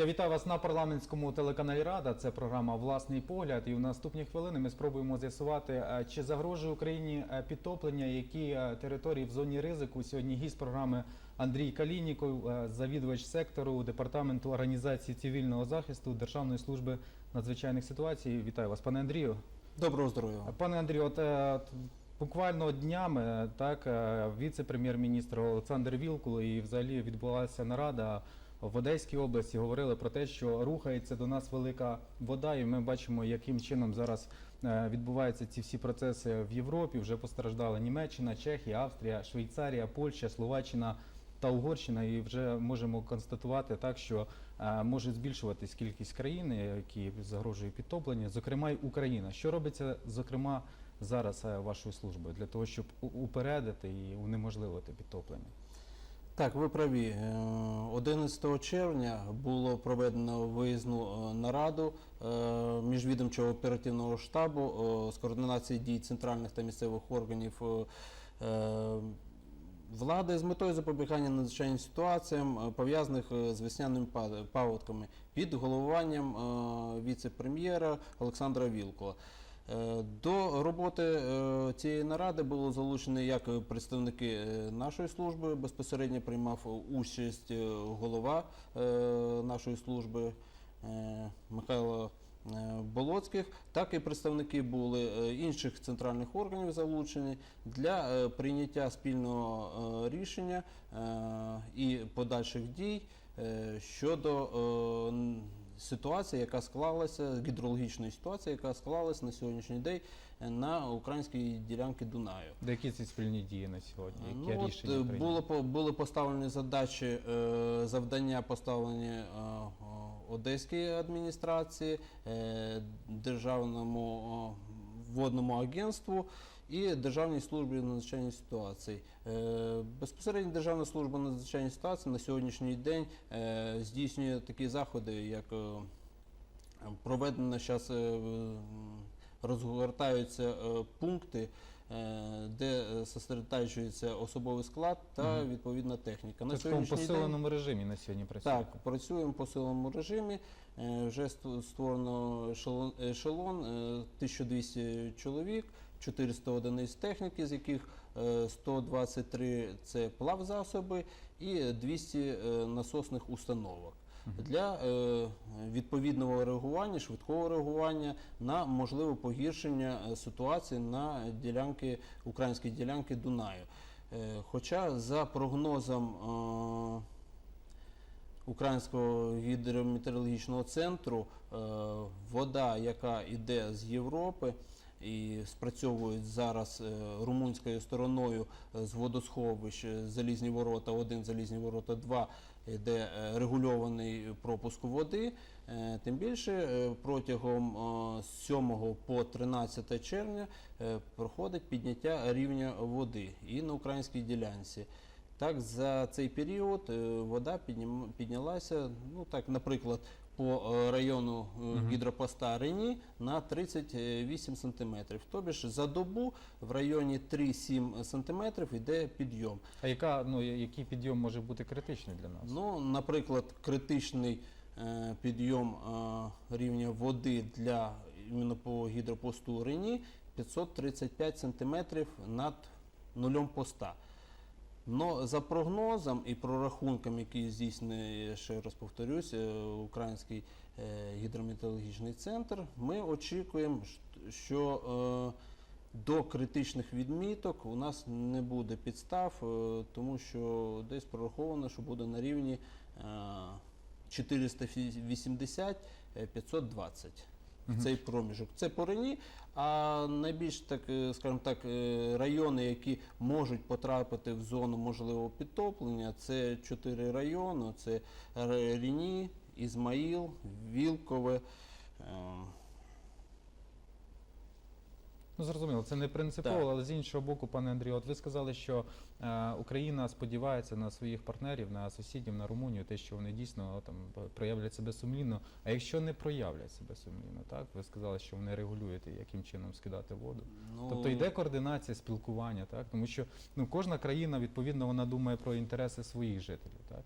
Я вітаю вас на парламентському телеканалі Рада. Це програма Власний погляд. І в наступні хвилини ми спробуємо з'ясувати, е, чи загрожує Україні е, підтоплення, які е, території в зоні ризику. Сьогодні гість програми Андрій Калініков, завідувач сектору департаменту організації цивільного захисту Державної служби надзвичайних ситуацій. Вітаю вас, пане Андрію. Доброго здоров'я. Пане Андрію, от буквально днями так віце-прем'єр-міністр Олександр Вілкул і взагалі відбулася нарада в Одеській області. Говорили про те, що рухається до нас велика вода, і ми бачимо, яким чином зараз е, відбуваються ці всі процеси в Європі. Вже постраждала Німеччина, Чехія, Австрія, Швейцарія, Польща, Словаччина. Та Угорщина, і вже можемо констатувати так, що е, може збільшуватись кількість країн, які загрожують підтоплення, зокрема й Україна. Що робиться, зокрема, зараз е, вашою службою для того, щоб упередити і унеможливити підтоплення? Так, ви праві. Е, 11 червня було проведено виїзну е, нараду е, міжвідомчого оперативного штабу е, з координації дій центральних та місцевих органів е, е, влади з метою запобігання надзвичайним ситуаціям, е, пов'язаних е, з весняними паводками під головуванням е, віце-прем'єра Олександра Вілкула. Е, До роботи е, цієї наради було залучені як представники е, нашої служби, безпосередньо приймав участь голова нашої служби Михайло Болоцьких, так і представники були інших центральних органів залучені для прийняття спільного рішення і подальших дій щодо е, ситуації, яка склалася, гідрологічної ситуації, яка склалася на сьогоднішній день е, на українській ділянці Дунаю. Де які ці спільні дії на сьогодні? Які Ну, рішення е, прийняті? було були поставлені задачі, е, завдання поставлені е, Одеській адміністрації, е, державному водному агентству і Державній службі надзвичайних ситуацій. Е, Безпосередньо Державна служба надзвичайних ситуацій на сьогоднішній день е, здійснює такі заходи, як е, проведено зараз розгортаються пункти, де е, особовий склад та відповідна техніка. Це в такому посиленому режимі на сьогодні працює. так, працюємо по силовому режимі. Вже створено ешелон, ешелон е, 1200 чоловік, 400 одиниць техніки, з яких е, 123 це плавзасоби і 200 е, насосних установок. Для е, відповідного реагування, швидкого реагування на можливе погіршення е, ситуації на ділянки українській ділянки Дунаю. Е, Хоча за прогнозом е, Українського гідрометеорологічного центру е, вода, яка йде з Європи і спрацьовують зараз е, румунською стороною е, з водосховищ е, Залізні ворота 1, Залізні ворота 2, де регульований пропуск води. Тим більше протягом е, 7 по 13 червня проходить підняття рівня води і на українській ділянці. Так, за цей період вода піднялася, ну так, наприклад, по е, району е, гідропоста Рені на 38 сантиметрів. Тобі ж за добу в районі 3-7 сантиметрів йде підйом. А яка ну який підйом може бути критичний для нас? Ну, наприклад, критичний е, підйом е, рівня води для іменно по гідропосту Рені 535 сантиметрів над нульом поста. Но за прогнозом і прорахунком, які здійснює, ще раз повторюсь, е, Український е, гідрометеорологічний центр, ми очікуємо, що е, до критичних відміток у нас не буде підстав, тому що десь прораховано, що буде на рівні е, 480-520 Мгм. цей проміжок. Це по Рені, а найбільш так, е, скажімо так, е, райони, які можуть потрапити в зону можливого підтоплення, це чотири райони: це Ріні, Ізмаїл, Вілкове. Ну зрозуміло, це не принципово, Так. але з іншого боку, пане Андрію, от ви сказали, що е, Україна сподівається на своїх партнерів, на сусідів, на Румунію, те, що вони дійсно там проявлять себе сумлінно. А якщо не проявлять себе сумлінно, так ви сказали, що вони регулюють, яким чином скидати воду. Ну, Тобто йде координація, спілкування, так тому що ну кожна країна відповідно вона думає про інтереси своїх жителів, так.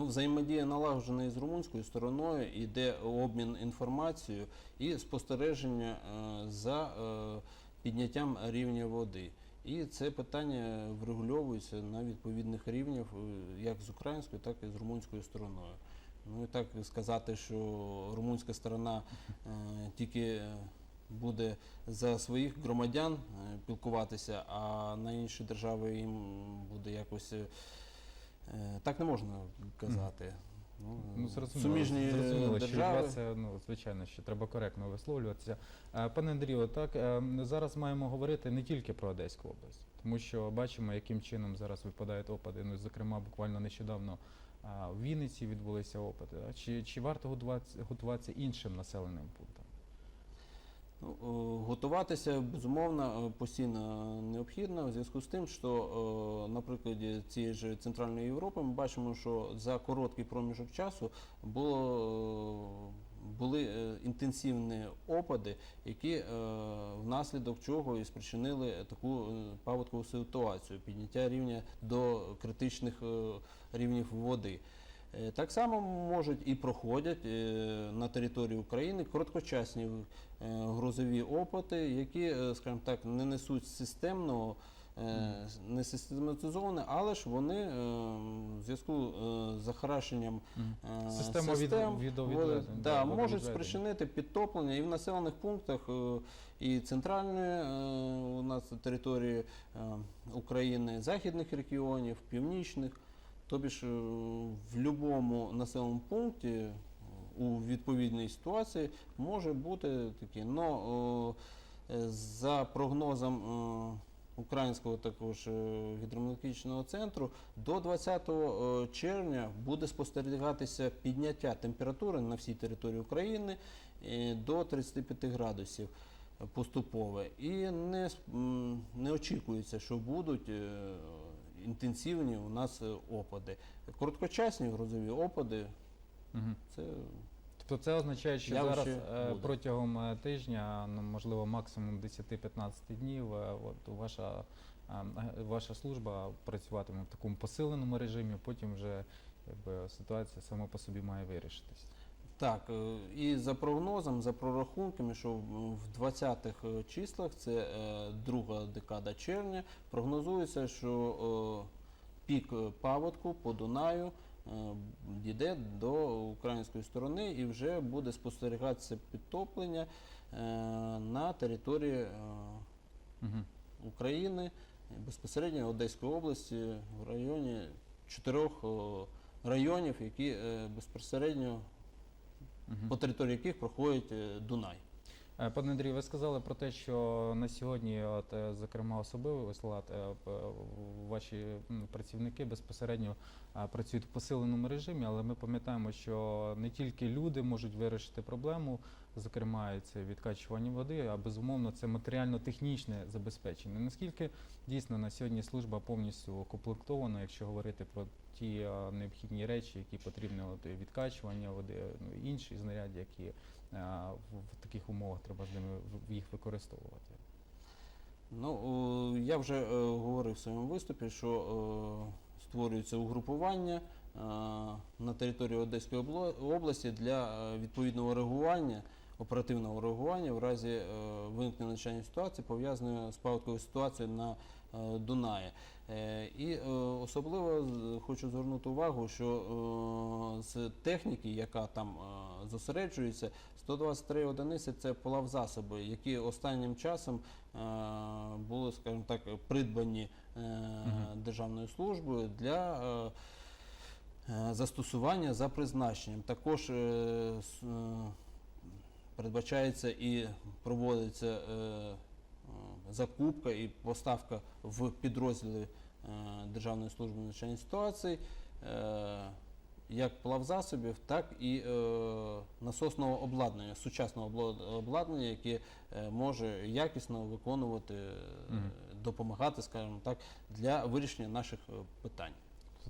Ну, взаємодія налагоджена і з румунською стороною, іде обмін інформацією і спостереження е, за е, підняттям рівня води. І це питання врегульовується на відповідних рівнях е, як з українською, так і з румунською стороною. Ну і так сказати, що румунська сторона тільки буде за своїх громадян пілкуватися, а на інші держави їм буде якось. Е, Так не можна казати. Ну, зрозуміло, суміжні зрозуміло, що держави. вас це, ну, звичайно, що треба коректно висловлюватися. Е, Пане Андрію, так е, зараз маємо говорити не тільки про Одеську область, тому що бачимо, яким чином зараз випадають опади. Ну, зокрема, буквально нещодавно в Вінниці відбулися опади. Чи, чи варто готуватися, готуватися іншим населеним пунктам? Е, Готуватися безумовно е, постійно необхідно в зв'язку з тим, що е, на прикладі цієї ж Центральної Європи ми бачимо, що за короткий проміжок часу було, були інтенсивні опади, які внаслідок чого і спричинили таку паводкову ситуацію, підняття рівня до критичних рівнів води. Е, Так само можуть і проходять е, на території України короткочасні е, грозові опити, які, скажімо так, не несуть системного, не систематизовані, але ж вони в зв'язку з захарашенням Система від- систем, да, можуть спричинити підтоплення і в населених пунктах і центральної у нас території України, західних регіонів, північних. Тобі ж е, в будь-якому населеному пункті е, у відповідній ситуації може бути такі. Но е, за прогнозом е, українського також е, гідрометеорологічного центру, до 20 е, червня буде спостерігатися підняття температури на всій території України до 35 градусів поступове. І не, не очікується, що будуть інтенсивні у нас е, опади. Короткочасні грозові опади Мгм. це Тобто це означає, що Явище зараз е, протягом е, тижня, ну можливо, максимум 10-15 днів, от ваша, ваша служба працюватиме в такому посиленому режимі, потім вже якби, ситуація сама по собі має вирішитись. Так, е, і за прогнозом, за прорахунками, що в- в 20-х е, числах, це е, друга декада червня, прогнозується, що пік паводку по Дунаю дійде до української сторони і вже буде спостерігатися підтоплення на території. України, безпосередньо Одеської області, в районі чотирьох районів, які безпосередньо. По території яких проходить е, Дунай. Е, Пане Андрію, ви сказали про те, що на сьогодні, от, е, зокрема, особливий склад, е, ваші працівники безпосередньо працюють в посиленому режимі, але ми пам'ятаємо, що не тільки люди можуть вирішити проблему, зокрема, це відкачування води, а безумовно це матеріально-технічне забезпечення. Наскільки дійсно на сьогодні служба повністю укомплектована, якщо говорити про ті необхідні речі, які потрібні от, відкачування води, ну інші знаряддя, які в, таких умовах треба з ними їх використовувати. Ну, я вже е, говорив в своєму виступі, що е, створюється угрупування е, на території Одеської області для відповідного реагування, оперативного реагування в разі виникнення надзвичайної ситуації, пов'язаної з паводковою ситуацією на Дунаї. І особливо хочу звернути увагу, що з техніки, яка там зосереджується, 123 одиниці це плавзасоби, які останнім часом е, були, скажімо так, придбані е, державною службою для е, застосування за призначенням. Також е, передбачається і проводиться е, закупка і поставка в підрозділи е, Державної служби надзвичайних ситуацій. е, Як плавзасобів, так і е, насосного обладнання, сучасного обладнання, яке е, може якісно виконувати, Мгм. допомагати, скажімо так, для вирішення наших е, питань.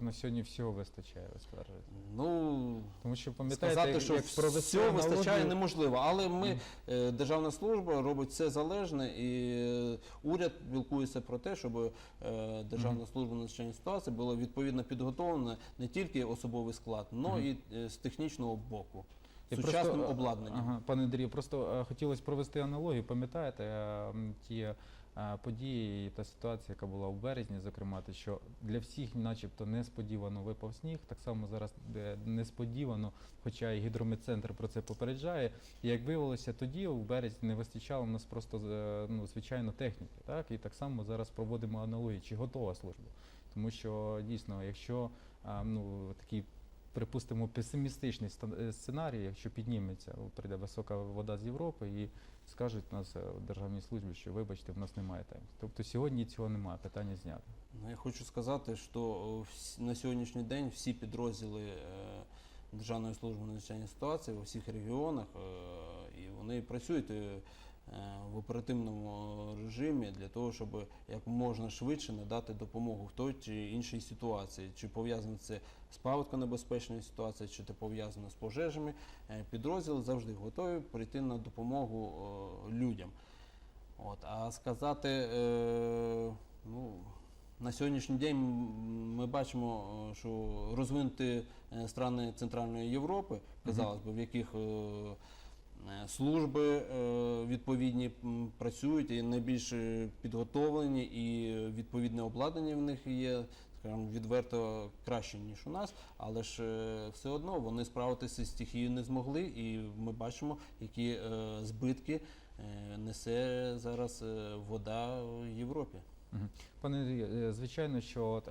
На сьогодні всього вистачає, ви скажете. Ну, Тому що пам'ятаєте, сказати, як, що як провести всього вистачає неможливо. Але ми, е, Державна служба робить все залежне, і е, уряд спілкується про те, щоб е, Державна служба надзвичайної ситуації була відповідно підготовлена не тільки особовий склад, але Мгм. і з технічного боку. Сучасним обладнанням. Ага, пане Андрію, просто хотілося провести аналогію. Пам'ятаєте ті події та ситуація, яка була у березні, зокрема, те, що для всіх, начебто, несподівано випав сніг. Так само зараз несподівано, хоча і гідрометцентр про це попереджає. І як виявилося, тоді у березні не вистачало в нас просто е, ну, звичайно техніки. Так? І так само зараз проводимо аналогію, чи готова служба. Тому що дійсно, якщо ну, такий припустимо, песимістичний е, сценарій, якщо підніметься, прийде висока вода з Європи і скажуть нас е, в державній службі, що вибачте, в нас немає тайм. Тобто сьогодні цього немає, питання знято. Ну, Я хочу сказати, що на сьогоднішній день всі підрозділи е, Державної служби надзвичайної ситуації у всіх регіонах, е, і вони працюють е, в оперативному режимі для того, щоб як можна швидше надати допомогу в той чи іншій ситуації, чи пов'язано це з паводконебезпечною ситуацією, чи це пов'язано з пожежами. Е, Підрозділи завжди готові прийти на допомогу е, людям. От, а сказати, е, ну, на сьогоднішній день ми бачимо, е, що розвинуті е, страни Центральної Європи, казалось би, в яких е, е, служби е, відповідні працюють і найбільш е, підготовлені, і відповідне обладнання в них є. Скажімо, відверто краще, ніж у нас, але ж е, все одно вони справитися з стихією не змогли, і ми бачимо, які е, збитки е, несе зараз е, вода в Європі. Пане е, звичайно, що е,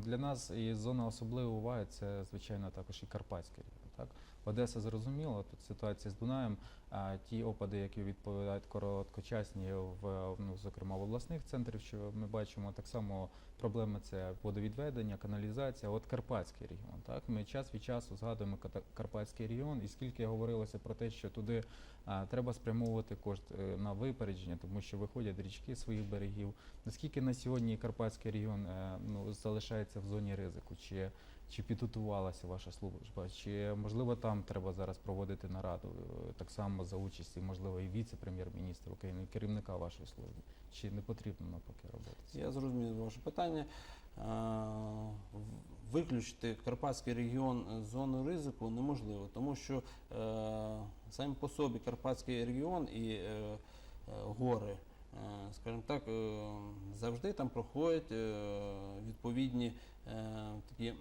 для нас і зона особливої уваги це звичайно також і Карпатський регіон. Так? Одеса зрозуміла, тут ситуація з Дунаєм, а ті опади, які відповідають короткочасні в ну, зокрема в обласних центрах, що ми бачимо, так само проблема це водовідведення, каналізація. От Карпатський регіон. Так ми час від часу згадуємо Карпатський регіон, і скільки говорилося про те, що туди а, треба спрямовувати кошти е, на випередження, тому що виходять річки своїх берегів. Наскільки на сьогодні Карпатський регіон е, ну, залишається в зоні ризику? Чи, чи підготувалася ваша служба? Чи можливо там треба зараз проводити нараду е, так само за участі, можливо, і віце-прем'єр-міністра України, і керівника вашої служби? Чи не потрібно навпаки робити? це? Я зрозумів ваше питання. А, в- Виключити Карпатський регіон з зони ризику неможливо, тому що е, сам по собі Карпатський регіон і е, е, гори, е, скажімо так, е, завжди там проходять е, відповідні е, такі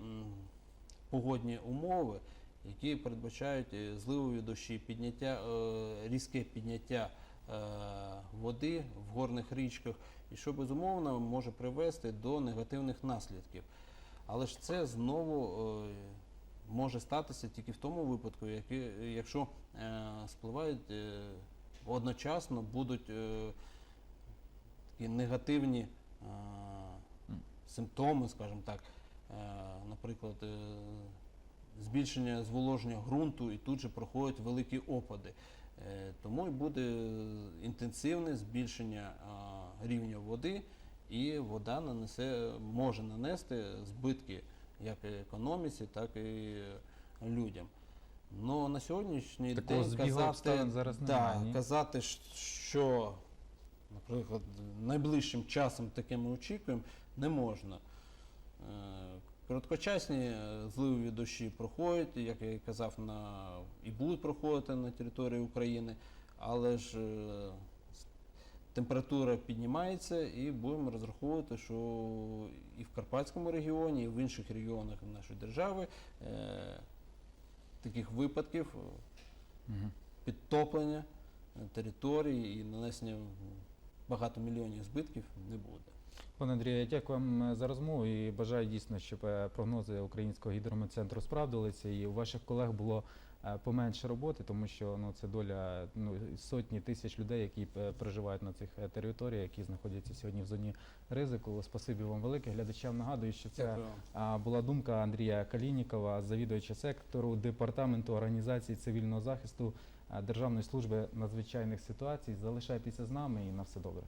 погодні умови, які передбачають е, зливові дощі, підняття, е, різке підняття е, води в горних річках, і що безумовно може привести до негативних наслідків. Але ж це знову е, може статися тільки в тому випадку, якщо е, спливають е, одночасно будуть е, такі негативні е, симптоми, скажімо так, е, наприклад, е, збільшення зволоження ґрунту і тут же проходять великі опади. Е, Тому і буде інтенсивне збільшення рівня води, і вода нанесе, може нанести збитки як економіці, так і людям. Ну на сьогоднішній Такого день казати, зараз да, казати, що, наприклад, найближчим часом таке ми очікуємо, не можна. Короткочасні е, зливові дощі проходять, як я і казав, на, і будуть проходити на території України, але ж е, температура піднімається і будемо розраховувати, що і в Карпатському регіоні, і в інших регіонах нашої держави е, таких випадків підтоплення території і нанесення м, багатомільйонних збитків не буде. Пане Андрію, я дякую вам е, за розмову і бажаю дійсно, щоб е, прогнози Українського гідрометцентру справдилися і у ваших колег було е, поменше роботи, тому що ну це доля ну сотні тисяч людей, які проживають на цих територіях, які знаходяться сьогодні в зоні ризику. Спасибі вам велике. Глядачам нагадую, що це Дякую. була думка Андрія Калінікова, завідувача сектору департаменту організації цивільного захисту Державної служби надзвичайних ситуацій. Залишайтеся з нами і на все добре.